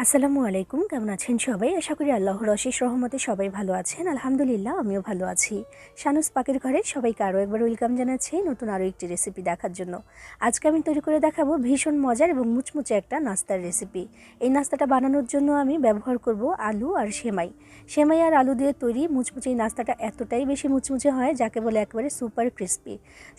আসসালামু আলাইকুম, কেমন আছেন সবাই? আশা করি আল্লাহর অশেষ রহমতে সবাই ভালো আছেন। আলহামদুলিল্লাহ, আমিও ভালো আছি। শানুস পাকের ঘরে সবাইকে আরও একবার ওয়েলকাম জানাচ্ছি নতুন আরও একটি রেসিপি দেখার জন্য। আজকে আমি তৈরি করে দেখাবো ভীষণ মজার এবং মুচমুচে একটা নাস্তার রেসিপি এই নাস্তাটা বানানোর জন্য আমি ব্যবহার করব আলু আর সেমাই। সেমাই আর আলু দিয়ে তৈরি মুচমুচে এই নাস্তাটা এতটাই বেশি মুচমুচে হয়, যাকে বলে একেবারে সুপার ক্রিস্পি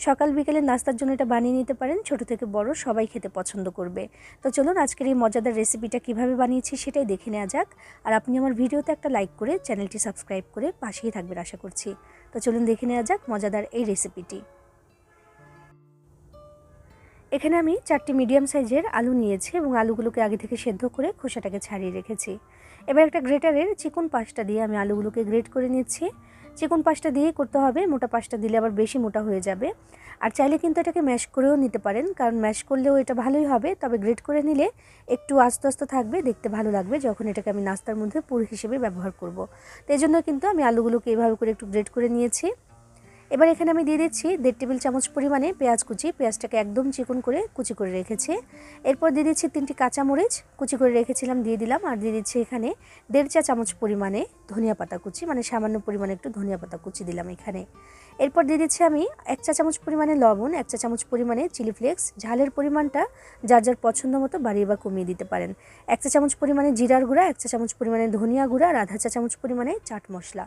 সকাল বিকেলে নাস্তার জন্য এটা বানিয়ে নিতে পারেন, ছোট থেকে বড় সবাই খেতে পছন্দ করবে। তো চলুন আজকের এই মজাদার রেসিপিটা কীভাবে বানিয়েছি সেটাই দেখে নেওয়া যাক। আর আপনি আমার ভিডিওতে একটা লাইক করে চ্যানেলটি সাবস্ক্রাইব করে পাশেই থাকবেন আশা করছি। তো চলুন দেখে নেওয়া যাক মজাদার এই রেসিপিটি এখানে আমি চারটি মিডিয়াম সাইজের আলু নিয়েছি এবং আলুগুলোকে আগে থেকে সেদ্ধ করে খোসাটাকে ছাড়িয়ে রেখেছি। এবার একটা গ্রেটারের চিকন পাশটা দিয়ে আমি আলুগুলোকে গ্রেট করে নিচ্ছি। চিকন পাশটা দিয়েই করতে হবে, মোটা পাশটা দিলে আবার বেশি মোটা হয়ে যাবে। আর চাইলে কিন্তু এটাকে ম্যাশ করেও নিতে পারেন, কারণ ম্যাশ করলেও এটা ভালোই হবে, তবে গ্রেট করে নিলে একটু আস্তে আস্তে থাকবে, দেখতে ভালো লাগবে যখন এটাকে আমি নাস্তার মধ্যে পুর হিসেবে ব্যবহার করব। তো এই জন্য কিন্তু আমি আলুগুলোকে এভাবে করে একটু গ্রেট করে নিয়েছি। এবার এখানে আমি দিয়ে দিচ্ছি দেড় টেবিল চামচ পরিমাণে পেঁয়াজ কুচি। পেঁয়াজটাকে একদম চিকন করে কুচি করে রেখেছি। এরপর দিয়ে দিচ্ছি তিনটি কাঁচামরিচ। কুচি করে রেখেছিলাম, দিয়ে দিলাম। আর দিয়ে দিচ্ছি এখানে দেড় চা চামচ পরিমাণে ধনিয়া পাতা কুচি। মানে সামান্য পরিমাণে একটু ধনিয়া পাতা কুচি দিলাম এখানে। এরপর দিয়ে দিচ্ছি আমি এক চা চামচ পরিমাণে লবণ, এক চা চামচ পরিমাণে চিলি ফ্লেক্স। ঝালের পরিমাণটা যার যার পছন্দ মতো বাড়িয়ে বা কমিয়ে দিতে পারেন। এক চা চামচ পরিমাণে জিরার গুঁড়া, এক চা চামচ পরিমাণে ধনিয়া গুঁড়া আর আধা চা চামচ পরিমাণে চাট মশলা।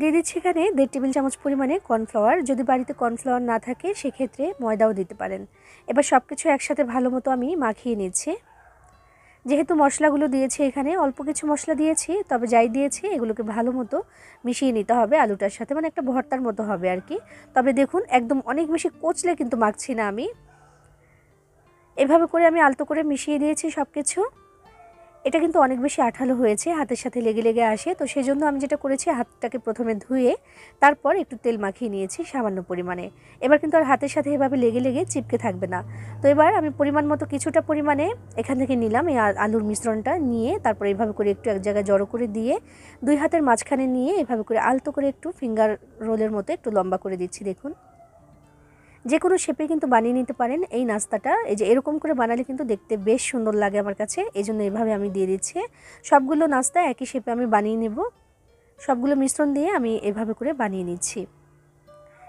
দিয়ে দিচ্ছি এখানে দেড় টেবিল চামচ পরিমাণে কর্নফ্লাওয়ার। যদি বাড়িতে কর্নফ্লাওয়ার না থাকে, সেক্ষেত্রে ময়দাও দিতে পারেন। এবার সব কিছু একসাথে ভালো মতো আমি মাখিয়ে নিচ্ছি। যেহেতু মশলাগুলো দিয়েছি এখানে, অল্প কিছু মশলা দিয়েছি, তবে যাই দিয়েছি, এগুলোকে ভালো মতো মিশিয়ে নিতে হবে আলুটার সাথে। মানে একটা ভর্তার মতো হবে আর কি। তবে দেখুন, একদম অনেক বেশি কোচলে কিন্তু মাখছি না আমি। এভাবে করে আমি আলতো করে মিশিয়ে দিয়েছি সব কিছু এটা কিন্তু অনেক বেশি আঠালো হয়েছে, হাতের সাথে লেগে লেগে আসে। তো সেজন্য আমি যেটা করেছি, হাতটাকে প্রথমে ধুয়ে তারপর একটু তেল মাখিয়ে নিয়েছি সামান্য পরিমাণে। এবার কিন্তু আর হাতের সাথে এভাবে লেগে লেগে চিপকে থাকবে না। তো এবার আমি পরিমাণ মতো কিছুটা পরিমাণে এখান থেকে নিলাম এই আলুর মিশ্রণটা নিয়ে, তারপর এভাবে করে একটু এক জায়গায় জড়ো করে দিয়ে দুই হাতের মাঝখানে নিয়ে এভাবে করে আলতো করে একটু ফিঙ্গার রোলের মতো একটু লম্বা করে দিচ্ছি, দেখুন। যে কোনো শেপে কিন্তু বানিয়ে নিতে পারেন। এই নাস্তাটা, এই যে এরকম করে বানালে কিন্তু দেখতে বেশ সুন্দর লাগে আমার কাছে। এই জন্য এভাবে আমি দিয়ে দিচ্ছি। সবগুলো নাস্তা একই শেপে আমি বানিয়ে নেব। সবগুলো মিশ্রণ দিয়ে আমি এভাবে করে বানিয়ে নিচ্ছি।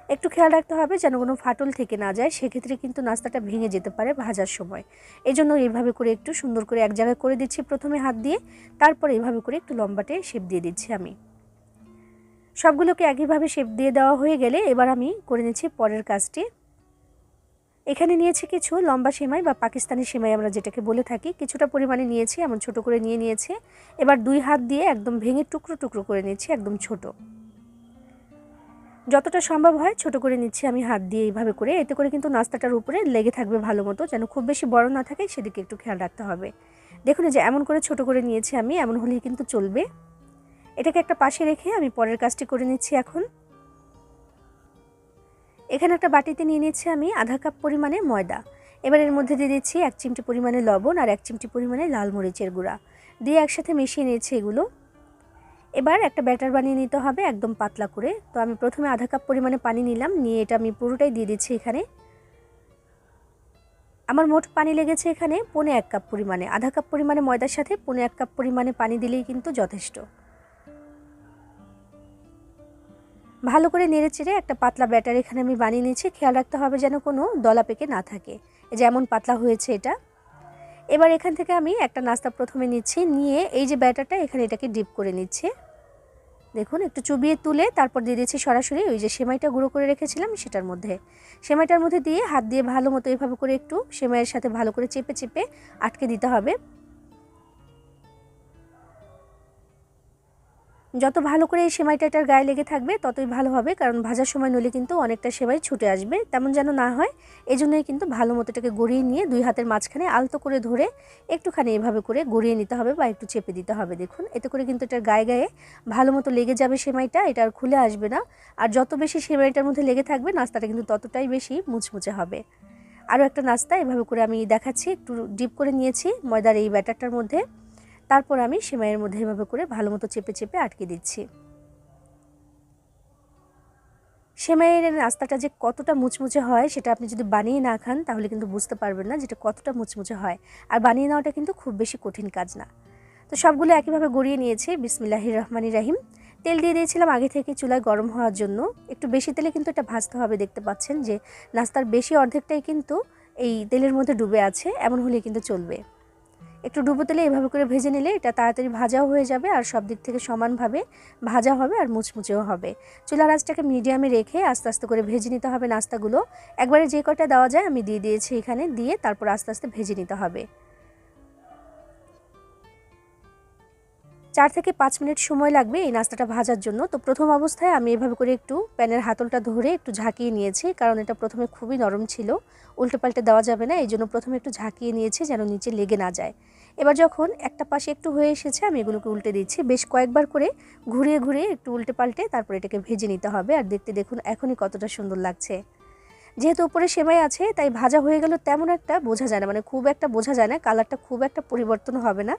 একটু খেয়াল রাখতে হবে যেন কোনো ফাটল থেকে না যায়। সেক্ষেত্রে কিন্তু নাস্তাটা ভেঙে যেতে পারে ভাজার সময়। এই জন্য এইভাবে করে একটু সুন্দর করে এক জায়গায় করে দিচ্ছি প্রথমে হাত দিয়ে। তারপর এইভাবে করে একটু লম্বাটে শেপ দিয়ে দিচ্ছি আমি। সবগুলোকে একইভাবে শেপ দিয়ে দেওয়া হয়ে গেলে এবার আমি করে নিচ্ছি পরের কাজটি। এখানে নিয়েছি কিছু লম্বা সেমাই বা পাকিস্তানি সেমাই আমরা যেটাকে বলে থাকি। কিছুটা পরিমাণে নিয়েছি, এমন ছোট করে নিয়ে নিয়েছে। এবার দুই হাত দিয়ে একদম ভেঙে টুকরো টুকরো করে নিচ্ছি, একদম ছোট। যতটা সম্ভব হয় ছোট করে নিচ্ছি আমি হাত দিয়ে এইভাবে করে। এতে করে কিন্তু নাস্তাটার উপরে লেগে থাকবে ভালো মতো, যেন খুব বেশি বড় না থাকে, সেদিকে একটু খেয়াল রাখতে হবে। দেখুন যে এমন করে ছোট করে নিয়েছি আমি, এমন হলেই কিন্তু চলবে। এটাকে একটা পাশে রেখে আমি পরের কাজটি করে নিচ্ছি এখন। এখানে একটা বাটিতে নিয়ে নিয়েছি আমি আধা কাপ পরিমাণে ময়দা। এবার এর মধ্যে দিয়ে দিচ্ছি এক চিমটি পরিমাণে লবণ আর এক চিমটি পরিমাণে লাল মরিচের গুঁড়া। দিয়ে একসাথে মিশিয়ে নিয়েছি এগুলো। এবার একটা ব্যাটার বানিয়ে নিতে হবে একদম পাতলা করে। তো আমি প্রথমে আধা কাপ পরিমাণে পানি নিলাম, নিয়ে এটা আমি পুরোটাই দিয়ে দিচ্ছি এখানে। আমার মোট পানি লেগেছে এখানে পনে এক কাপ পরিমাণে। আধা কাপ পরিমাণে ময়দার সাথে পনে এক কাপ পরিমাণে পানি দিলেই কিন্তু যথেষ্ট। ভালো করে নেড়ে চেড়ে একটা পাতলা ব্যাটার এখানে আমি বানিয়ে নিয়েছি। খেয়াল রাখতে হবে যেন কোনো দলা পেকে না থাকে। যেমন পাতলা হয়েছে এটা। এবার এখান থেকে আমি একটা নাস্তা প্রথমে নিচ্ছি, নিয়ে এই যে ব্যাটারটা এখানে এটাকে ডিপ করে নিচ্ছে। দেখুন, একটু চুবিয়ে তুলে তারপর দিয়ে দিচ্ছি সরাসরি ওই যে সেমাইটা গুঁড়ো করে রেখেছিলাম সেটার মধ্যে। সেমাইটার মধ্যে দিয়ে হাত দিয়ে ভালো মতো এভাবে করে একটু সেমাইয়ের সাথে ভালো করে চেপে চেপে আটকে দিতে হবে। যত ভালো করে এই সেমাইটা এটার গায়ে লেগে থাকবে, ততই ভালো হবে, কারণ ভাজার সময় নলে কিন্তু অনেকটা সেমাই ছুটে আসবে। তেমন যেন না হয় এই জন্যই কিন্তু ভালো মতো এটাকে গড়িয়ে নিয়ে দুই হাতের মাঝখানে আলতো করে ধরে একটুখানি এভাবে করে গড়িয়ে নিতে হবে বা একটু চেপে দিতে হবে, দেখুন। এতে করে কিন্তু এটার গায়ে গায়ে ভালো মতো লেগে যাবে সেমাইটা, এটা আর খুলে আসবে না। আর যত বেশি সেমাইটার মধ্যে লেগে থাকবে, নাস্তাটা কিন্তু ততটাই বেশি মুচমুচে হবে। আরও একটা নাস্তা এভাবে করে আমি দেখাচ্ছি, একটু ডিপ করে নিয়েছি ময়দার এই ব্যাটারটার মধ্যে। তারপর আমি সেমাইয়ের মধ্যে এভাবে করে ভালো মতো চেপে চেপে আটকে দিচ্ছি। সেমাইয়ের নাস্তাটা যে কতটা মুচমুচে হয়, সেটা আপনি যদি বানিয়ে না খান, তাহলে কিন্তু বুঝতে পারবেন না যেটা কতটা মুচমুচে হয়। আর বানিয়ে নেওয়াটা কিন্তু খুব বেশি কঠিন কাজ না। তো সবগুলো একইভাবে গড়িয়ে নিয়েছি, বিসমিল্লাহির রহমানির রাহিম। তেল দিয়ে দিয়েছিলাম আগে থেকে চুলায় গরম হওয়ার জন্য। একটু বেশি তেলে কিন্তু এটা ভাজতে হবে, দেখতে পাচ্ছেন যে নাস্তার বেশি অর্ধেকটাই কিন্তু এই তেলের মধ্যে ডুবে আছে, এমন হলে কিন্তু চলবে। একটু ডুবো তেলে এভাবে করে ভেজে নিলে এটা তাড়াতাড়ি ভাজাও হয়ে যাবে আর সব দিক থেকে সমানভাবে ভাজা হবে আর মুচমুচেও হবে। চুলার আঁচটাকে মিডিয়ামে রেখে আস্তে আস্তে করে ভেজে নিতে হবে নাস্তাগুলো। একবারে যে কটা দেওয়া যায় আমি দিয়ে দিয়েছি এখানে, দিয়ে তারপর আস্তে আস্তে ভেজে নিতে হবে। চার থেকে পাঁচ মিনিট সময় লাগবে এই নাস্তাটা ভাজার জন্য। তো প্রথম অবস্থায় আমি এভাবে করে একটু প্যানের হাতলটা ধরে একটু ঝাঁকিয়ে নিয়েছি, কারণ এটা প্রথমে খুবই নরম ছিল। উল্টে পাল্টে দেওয়া যাবে না এই জন্য প্রথমে একটু ঝাঁকিয়ে নিয়েছি যেন নিচে লেগে না যায়। এবার যখন একটা পাশে একটু হয়ে এসেছে, আমি এগুলোকে উল্টে দিচ্ছি। বেশ কয়েকবার করে ঘুরিয়ে ঘুরিয়ে একটু উল্টে পাল্টে তারপর এটাকে ভেজে নিতে হবে। আর দেখতে দেখুন, এখনই কতটা সুন্দর লাগছে। যেহেতু উপরে সেমাই আছে, তাই ভাজা হয়ে গেল তেমন একটা বোঝা যায় না। মানে খুব একটা বোঝা যায় না, কালারটা খুব একটা পরিবর্তন হবে না।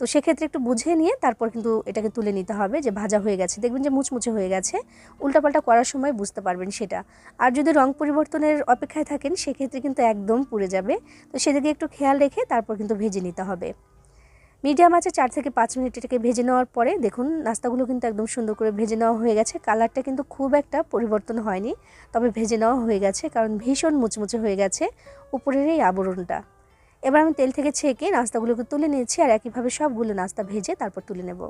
তো সেক্ষেত্রে একটু বুঝে নিয়ে তারপর কিন্তু এটাকে তুলে নিতে হবে যে ভাজা হয়ে গেছে। দেখবেন যে মুচমুচে হয়ে গেছে। উল্টাপাল্টা করার সময় বুঝতে পারবেন সেটা। আর যদি রং পরিবর্তনের অপেক্ষায় থাকেন, সেক্ষেত্রে কিন্তু একদম পুড়ে যাবে। তো সেদিকে একটু খেয়াল রেখে তারপর কিন্তু ভেজে নিতে হবে। মিডিয়াম আছে চার থেকে পাঁচ মিনিট এটাকে ভেজে নেওয়ার পরে দেখুন, নাস্তাগুলো কিন্তু একদম সুন্দর করে ভেজে নেওয়া হয়ে গেছে। কালারটা কিন্তু খুব একটা পরিবর্তন হয়নি, তবে ভেজে নেওয়া হয়ে গেছে, কারণ ভীষণ মুচমুচে হয়ে গেছে উপরের এই আবরণটা। এবার আমি তেল থেকে ছেঁকে নাস্তাগুলোকে তুলে নিয়েছি, আর একইভাবে সবগুলো নাস্তা ভেজে তারপর তুলে নেব।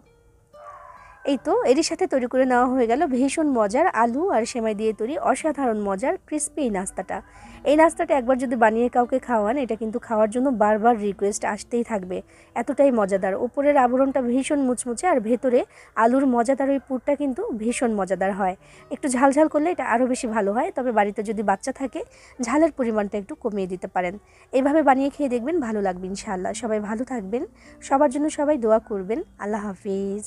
এই তো এরই সাথে তৈরি করে নেওয়া হয়ে গেল ভীষণ মজার আলু আর সেমাই দিয়ে তৈরি অসাধারণ মজার ক্রিস্পি এই নাস্তাটা। এই নাস্তাটা একবার যদি বানিয়ে কাউকে খাওয়ান, এটা কিন্তু খাওয়ার জন্য বারবার রিকোয়েস্ট আসতেই থাকবে। এতটাই মজাদার। উপরের আবরণটা ভীষণ মুচমুচে আর ভেতরে আলুর মজাদার ওই পুরটা কিন্তু ভীষণ মজাদার হয়। একটু ঝাল ঝাল করলে এটা আরও বেশি ভালো হয়, তবে বাড়িতে যদি বাচ্চা থাকে, ঝালের পরিমাণটা একটু কমিয়ে দিতে পারেন। এইভাবে বানিয়ে খেয়ে দেখবেন ভালো লাগবে ইনশাআল্লাহ। সবাই ভালো থাকবেন। সবার জন্য সবাই দোয়া করবেন। আল্লাহ হাফিজ।